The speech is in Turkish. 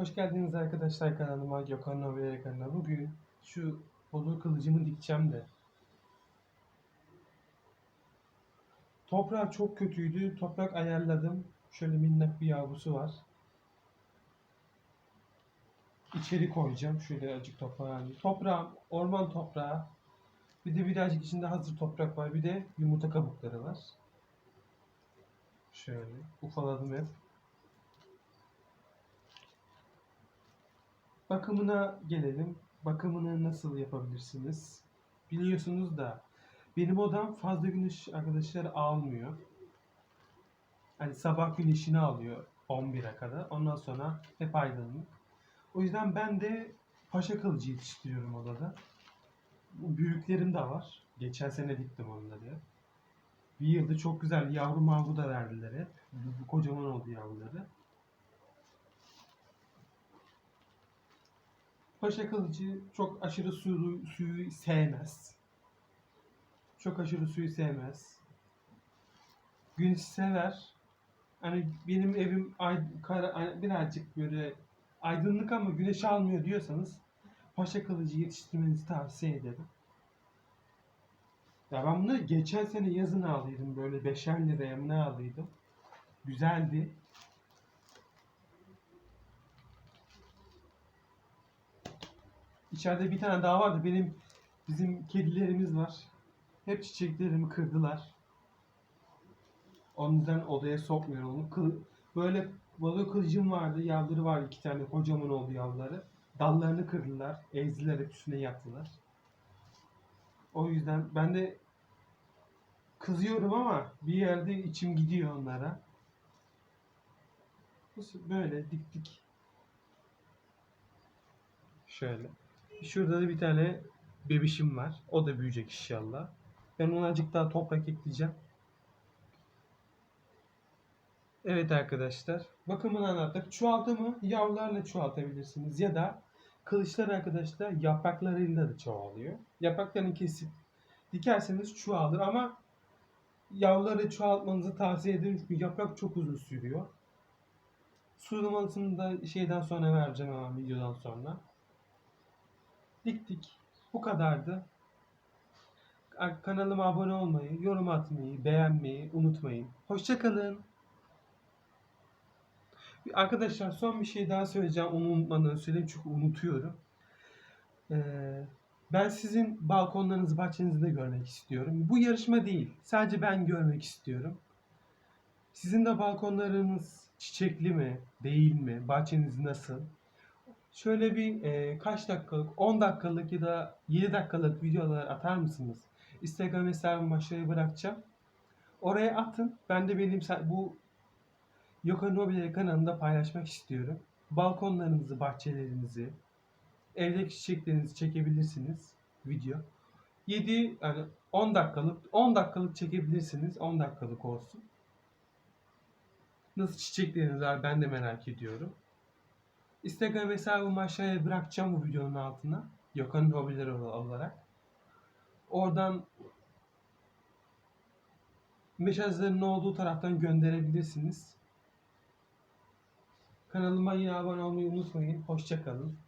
Hoş geldiniz arkadaşlar kanalıma Gökhan Novel kanalına. Bugün şu bodur kılıcımı dikeceğim de. Toprağı çok kötüydü. Toprak ayarladım. Şöyle minnak bir yavrusu var. İçeri koyacağım. Şöyle acık toprağı. Toprağım orman toprağı. Bir de birazcık içinde hazır toprak var. Bir de yumurta kabukları var. Şöyle ufaladım hep. Bakımına gelelim. Bakımını nasıl yapabilirsiniz? Biliyorsunuz da benim odam fazla güneş arkadaşlar almıyor. Hani sabah güneşini alıyor 11'e kadar. Ondan sonra hep aydınlık. O yüzden ben de paşa kılıcı yetiştiriyorum odada. Bu Büyüklerim de var. Geçen sene diktim onları. Bir yılda çok güzel yavru mavru da verdiler hep. Kocaman oldu yavruları. Paşa kılıcı çok aşırı suyu, suyu sevmez. Çok aşırı suyu sevmez. Güneş sever. Hani benim evim kara, birazcık böyle aydınlık ama güneş almıyor diyorsanız paşa kılıcı yetiştirmenizi tavsiye ederim. Ya ben bunu geçen sene yazın aldıydım böyle 5'er liraya ne aldıydım. Güzeldi. İçeride bir tane daha vardı. Benim bizim kedilerimiz var. Hep çiçeklerimi kırdılar. Onun yüzden odaya sokmuyorum onu. Kıl, böyle balık kılıcım vardı. Yavruları var iki tane. Kocaman oldu yavruları. Dallarını kırdılar. Ezdiler hep üstüne yattılar. O yüzden ben de kızıyorum ama bir yerde içim gidiyor onlara. Böyle diktik. Şöyle. Şurada da bir tane bebişim var. O da büyüyecek inşallah. Ben ona azıcık daha toprak ekleyeceğim. Evet arkadaşlar. Bakımını anlattık. Çoğaltımı yavrularla çoğaltabilirsiniz. Ya da kılıçlar arkadaşlar yapraklarıyla da çoğalıyor. Yapraklarını kesip dikerseniz çoğalır ama yavruları çoğaltmanızı tavsiye ederim çünkü yaprak çok uzun sürüyor. Sulamasını da şeyden sonra vereceğim hemen videodan sonra. Diktik. Bu kadardı. Kanalıma abone olmayı, yorum atmayı, beğenmeyi unutmayın. Hoşçakalın. Arkadaşlar son bir şey daha söyleyeceğim. Onu unutmadan söyleyeyim çünkü unutuyorum. Ee, ben sizin balkonlarınızı, bahçenizi de görmek istiyorum. Bu yarışma değil. Sadece ben görmek istiyorum. Sizin de balkonlarınız çiçekli mi, değil mi? Bahçeniz nasıl? Şöyle bir e, kaç dakikalık, 10 dakikalık ya da 7 dakikalık videolar atar mısınız? Instagram hesabımı aşağıya bırakacağım. Oraya atın. Ben de benim bu Yoka Nobile kanalında paylaşmak istiyorum. Balkonlarınızı, bahçelerinizi, evdeki çiçeklerinizi çekebilirsiniz video. 7 yani 10 dakikalık 10 dakikalık çekebilirsiniz. 10 dakikalık olsun. Nasıl çiçekleriniz var ben de merak ediyorum. Instagram hesabımı aşağıya bırakacağım bu videonun altına. Yokan'ın hobileri olarak. Oradan mesajların olduğu taraftan gönderebilirsiniz. Kanalıma yine abone olmayı unutmayın. Hoşçakalın.